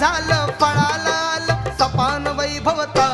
झालं फळाला सपान वैभवता